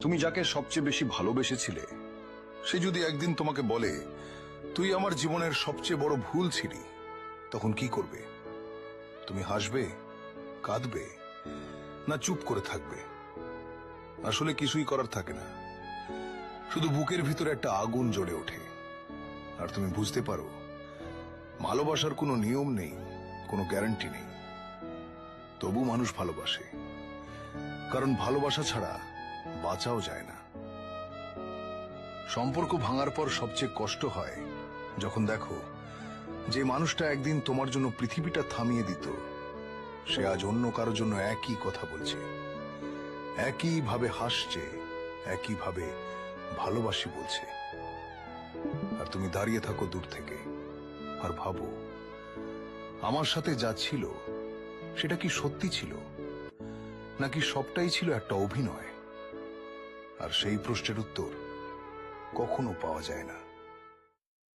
তুমি যাকে সবচেয়ে বেশি ভালোবেসেছিলে, সে যদি একদিন তোমাকে বলে, তুই আমার জীবনের সবচেয়ে বড় ভুল ছিলি, তখন কি করবে? তুমি হাসবে, কাঁদবে, না চুপ করে থাকবে? আসলে কিছুই করার থাকে না। শুধু বুকের ভিতরে একটা আগুন জ্বলে ওঠে। আর তুমি বুঝতে পারো, ভালোবাসার কোনো নিয়ম নেই, কোনো গ্যারান্টি নেই। তবু মানুষ ভালোবাসে। কারণ ভালোবাসা ছাড়া বাঁচাও যায় না। সম্পর্ক ভাঙার পর সবচেয়ে কষ্ট হয় যখন দেখো যে মানুষটা একদিন তোমার জন্য পৃথিবীটা থামিয়ে দিত, সে আজ অন্য কারোর জন্য একই কথা বলছে। একই ভাবে হাসছে একই ভাবে ভালোবাসি বলছে। আর তুমি দাঁড়িয়ে থাকো দূর থেকে আর ভাবো, আমার সাথে যা ছিল সেটা কি সত্যি ছিল? নাকি সবটাই ছিল একটা অভিনয়? আর সেই প্রশ্নের উত্তর কখনো পাওয়া যায় না।